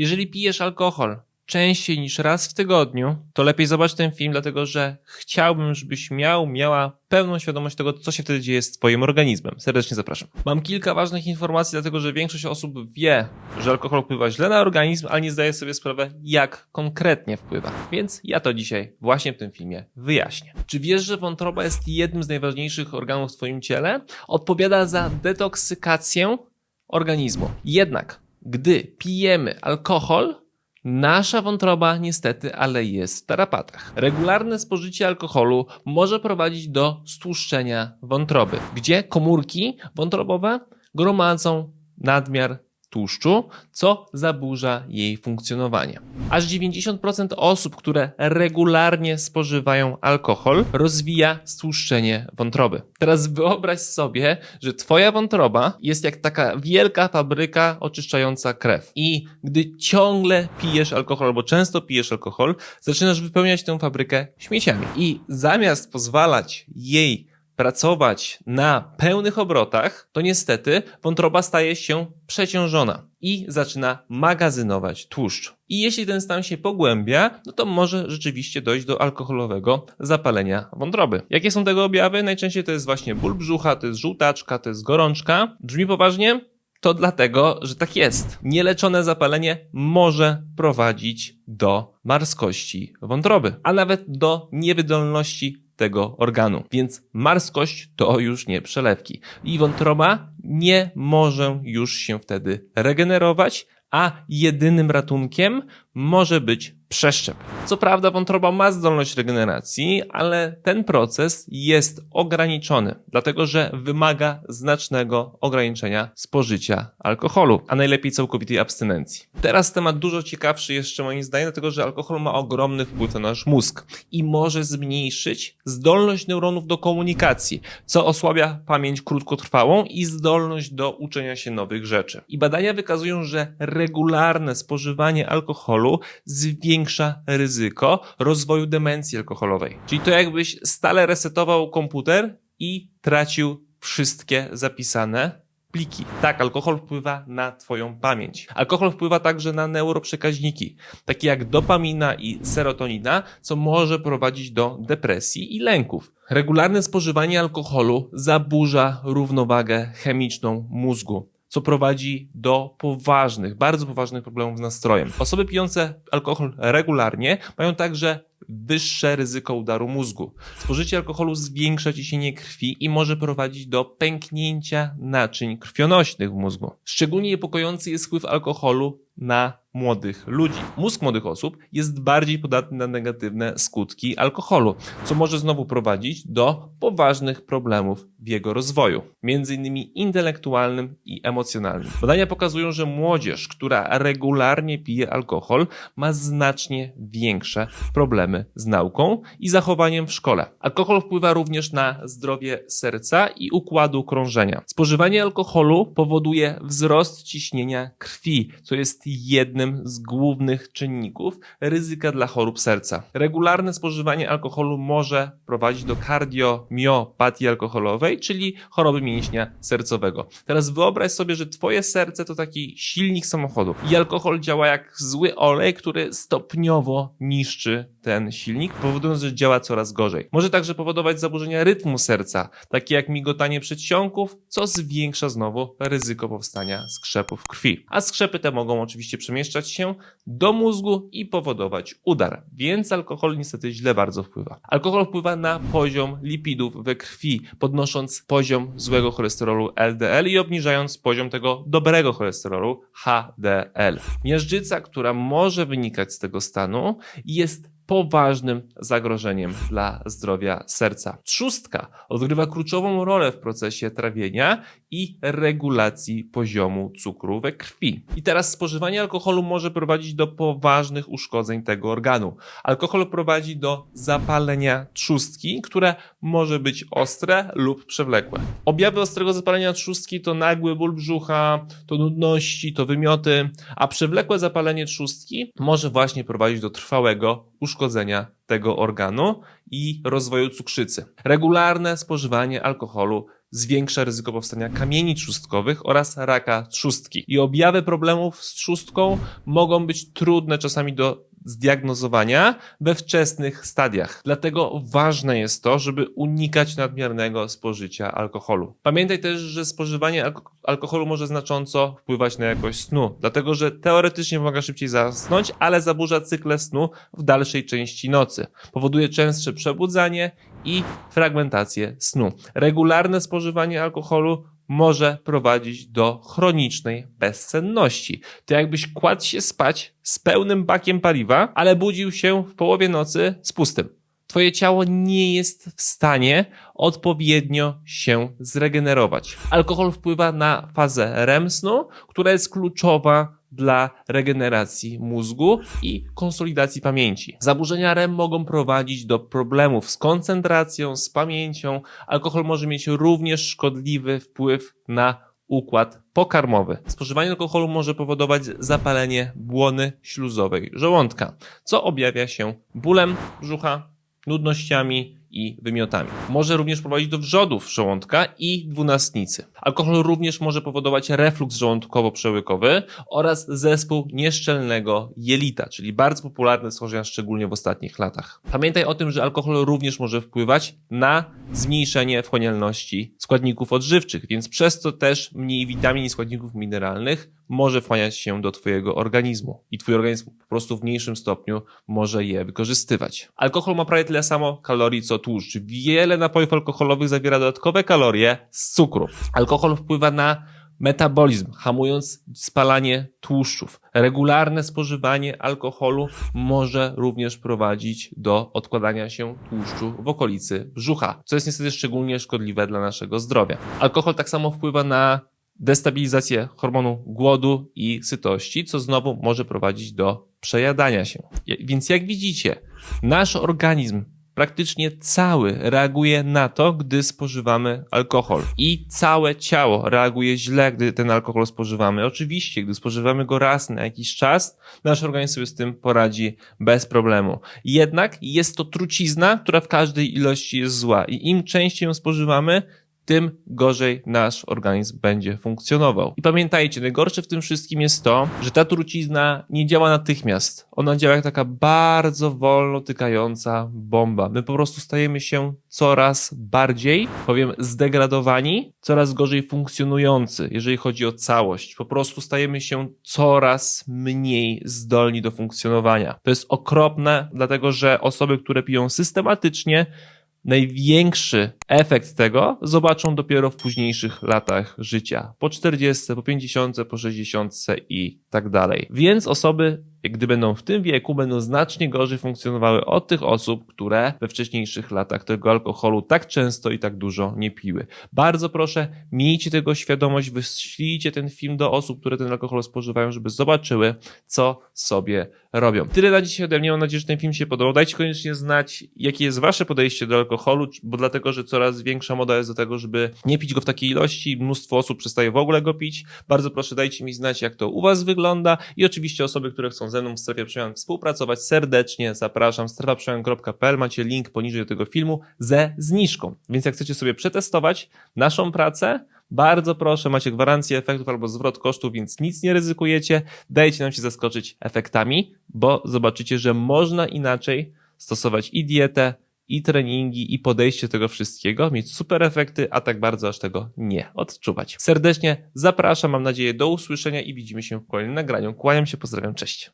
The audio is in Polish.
Jeżeli pijesz alkohol częściej niż raz w tygodniu, to lepiej zobacz ten film, dlatego że chciałbym, żebyś miał, miała pełną świadomość tego, co się wtedy dzieje z Twoim organizmem. Serdecznie zapraszam. Mam kilka ważnych informacji, dlatego że większość osób wie, że alkohol wpływa źle na organizm, ale nie zdaje sobie sprawy, jak konkretnie wpływa. Więc ja to dzisiaj właśnie w tym filmie wyjaśnię. Czy wiesz, że wątroba jest jednym z najważniejszych organów w Twoim ciele? Odpowiada za detoksykację organizmu. Jednak, gdy pijemy alkohol, Nasza wątroba niestety, ale jest w tarapatach. Regularne spożycie alkoholu może prowadzić do stłuszczenia wątroby, gdzie komórki wątrobowe gromadzą nadmiar tłuszczu, co zaburza jej funkcjonowanie. Aż 90% osób, które regularnie spożywają alkohol, rozwija stłuszczenie wątroby. Teraz wyobraź sobie, że twoja wątroba jest jak taka wielka fabryka oczyszczająca krew. I gdy ciągle pijesz alkohol albo często pijesz alkohol, zaczynasz wypełniać tę fabrykę śmieciami. I zamiast pozwalać jej pracować na pełnych obrotach, to niestety wątroba staje się przeciążona i zaczyna magazynować tłuszcz. I jeśli ten stan się pogłębia, no to może rzeczywiście dojść do alkoholowego zapalenia wątroby. Jakie są tego objawy? Najczęściej to jest właśnie ból brzucha, to jest żółtaczka, to jest gorączka. Brzmi poważnie? To dlatego, że tak jest. Nieleczone zapalenie może prowadzić do marskości wątroby, a nawet do niewydolności tego organu. Więc marskość to już nie przelewki. I wątroba nie może już się wtedy regenerować, a jedynym ratunkiem może być przeszczep. Co prawda wątroba ma zdolność regeneracji, ale ten proces jest ograniczony, dlatego że wymaga znacznego ograniczenia spożycia alkoholu, a najlepiej całkowitej abstynencji. Teraz temat dużo ciekawszy jeszcze moim zdaniem, dlatego że alkohol ma ogromny wpływ na nasz mózg i może zmniejszyć zdolność neuronów do komunikacji, co osłabia pamięć krótkotrwałą i zdolność do uczenia się nowych rzeczy. I badania wykazują, że regularne spożywanie alkoholu zwiększa ryzyko rozwoju demencji alkoholowej. Czyli to jakbyś stale resetował komputer i tracił wszystkie zapisane pliki. Tak, alkohol wpływa na Twoją pamięć. Alkohol wpływa także na neuroprzekaźniki, takie jak dopamina i serotonina, co może prowadzić do depresji i lęków. Regularne spożywanie alkoholu zaburza równowagę chemiczną mózgu co prowadzi do poważnych, bardzo poważnych problemów z nastrojem. Osoby pijące alkohol regularnie mają także wyższe ryzyko udaru mózgu. Spożycie alkoholu zwiększa ciśnienie krwi i może prowadzić do pęknięcia naczyń krwionośnych w mózgu. Szczególnie niepokojący jest wpływ alkoholu na młodych ludzi. Mózg młodych osób jest bardziej podatny na negatywne skutki alkoholu, co może znowu prowadzić do poważnych problemów w jego rozwoju, między innymi intelektualnym i emocjonalnym. Badania pokazują, że młodzież, która regularnie pije alkohol, ma znacznie większe problemy z nauką i zachowaniem w szkole. Alkohol wpływa również na zdrowie serca i układu krążenia. Spożywanie alkoholu powoduje wzrost ciśnienia krwi, co jest jednym z głównych czynników ryzyka dla chorób serca. Regularne spożywanie alkoholu może prowadzić do kardiomiopatii alkoholowej, czyli choroby mięśnia sercowego. Teraz wyobraź sobie, że twoje serce to taki silnik samochodu i alkohol działa jak zły olej, który stopniowo niszczy ten silnik, powodując, że działa coraz gorzej. Może także powodować zaburzenia rytmu serca, takie jak migotanie przedsionków, co zwiększa znowu ryzyko powstania skrzepów krwi. A skrzepy te mogą oczywiście przemieszczać się do mózgu i powodować udar, więc alkohol niestety źle bardzo wpływa. Alkohol wpływa na poziom lipidów we krwi, podnosząc poziom złego cholesterolu LDL i obniżając poziom tego dobrego cholesterolu HDL. Miażdżyca, która może wynikać z tego stanu, jest poważnym zagrożeniem dla zdrowia serca. Trzustka odgrywa kluczową rolę w procesie trawienia i regulacji poziomu cukru we krwi. I teraz spożywanie alkoholu może prowadzić do poważnych uszkodzeń tego organu. Alkohol prowadzi do zapalenia trzustki, które może być ostre lub przewlekłe. Objawy ostrego zapalenia trzustki to nagły ból brzucha, to nudności, to wymioty, a przewlekłe zapalenie trzustki może właśnie prowadzić do trwałego uszkodzenia tego organu i rozwoju cukrzycy. Regularne spożywanie alkoholu zwiększa ryzyko powstania kamieni trzustkowych oraz raka trzustki. I objawy problemów z trzustką mogą być trudne czasami do zdiagnozowania we wczesnych stadiach. Dlatego ważne jest to, żeby unikać nadmiernego spożycia alkoholu. Pamiętaj też, że spożywanie alko- alkoholu może znacząco wpływać na jakość snu, dlatego że teoretycznie pomaga szybciej zasnąć, ale zaburza cykle snu w dalszej części nocy. Powoduje częstsze przebudzanie i fragmentację snu. Regularne spożywanie alkoholu może prowadzić do chronicznej bezsenności. To jakbyś kładł się spać z pełnym bakiem paliwa, ale budził się w połowie nocy z pustym. Twoje ciało nie jest w stanie odpowiednio się zregenerować. Alkohol wpływa na fazę REM snu, która jest kluczowa dla regeneracji mózgu i konsolidacji pamięci. Zaburzenia REM mogą prowadzić do problemów z koncentracją, z pamięcią. Alkohol może mieć również szkodliwy wpływ na układ pokarmowy. Spożywanie alkoholu może powodować zapalenie błony śluzowej żołądka, co objawia się bólem brzucha, nudnościami i wymiotami. Może również prowadzić do wrzodów żołądka i dwunastnicy. Alkohol również może powodować refluks żołądkowo-przełykowy oraz zespół nieszczelnego jelita, czyli bardzo popularne schorzenia szczególnie w ostatnich latach. Pamiętaj o tym, że alkohol również może wpływać na zmniejszenie wchłanialności składników odżywczych, więc przez to też mniej witamin i składników mineralnych może wchłaniać się do Twojego organizmu i Twój organizm po prostu w mniejszym stopniu może je wykorzystywać. Alkohol ma prawie tyle samo kalorii co tłuszcz. Wiele napojów alkoholowych zawiera dodatkowe kalorie z cukru. Alkohol wpływa na metabolizm, hamując spalanie tłuszczów. Regularne spożywanie alkoholu może również prowadzić do odkładania się tłuszczu w okolicy brzucha, co jest niestety szczególnie szkodliwe dla naszego zdrowia. Alkohol tak samo wpływa na destabilizację hormonu głodu i sytości, co znowu może prowadzić do przejadania się. Więc jak widzicie, nasz organizm praktycznie cały reaguje na to, gdy spożywamy alkohol. I całe ciało reaguje źle, gdy ten alkohol spożywamy. Oczywiście, gdy spożywamy go raz na jakiś czas, nasz organizm sobie z tym poradzi bez problemu. Jednak jest to trucizna, która w każdej ilości jest zła. I im częściej ją spożywamy, tym gorzej nasz organizm będzie funkcjonował. I pamiętajcie, najgorsze w tym wszystkim jest to, że ta trucizna nie działa natychmiast. Ona działa jak taka bardzo wolno tykająca bomba. My po prostu stajemy się coraz bardziej, powiem, zdegradowani, coraz gorzej funkcjonujący, jeżeli chodzi o całość. Po prostu stajemy się coraz mniej zdolni do funkcjonowania. To jest okropne, dlatego że osoby, które piją systematycznie, największy efekt tego zobaczą dopiero w późniejszych latach życia. Po 40, po 50, po 60 i tak dalej. Więc osoby, gdy będą w tym wieku, będą znacznie gorzej funkcjonowały od tych osób, które we wcześniejszych latach tego alkoholu tak często i tak dużo nie piły. Bardzo proszę, miejcie tego świadomość, wyślijcie ten film do osób, które ten alkohol spożywają, żeby zobaczyły, co sobie robią. Tyle na dzisiaj ode mnie. Mam nadzieję, że ten film się podobał. Dajcie koniecznie znać, jakie jest wasze podejście do alkoholu, bo dlatego, że coraz większa moda jest do tego, żeby nie pić go w takiej ilości. Mnóstwo osób przestaje w ogóle go pić. Bardzo proszę, dajcie mi znać, jak to u was wygląda i oczywiście osoby, które chcą ze mną w strefie przemian współpracować, serdecznie zapraszam. strefaprzemian.pl macie link poniżej do tego filmu ze zniżką. Więc jak chcecie sobie przetestować naszą pracę, bardzo proszę, macie gwarancję efektów albo zwrot kosztów, więc nic nie ryzykujecie. Dajcie nam się zaskoczyć efektami, bo zobaczycie, że można inaczej stosować i dietę, i treningi, i podejście do tego wszystkiego, mieć super efekty, a tak bardzo aż tego nie odczuwać. Serdecznie zapraszam, mam nadzieję do usłyszenia i widzimy się w kolejnym nagraniu. Kłaniam się, pozdrawiam, cześć.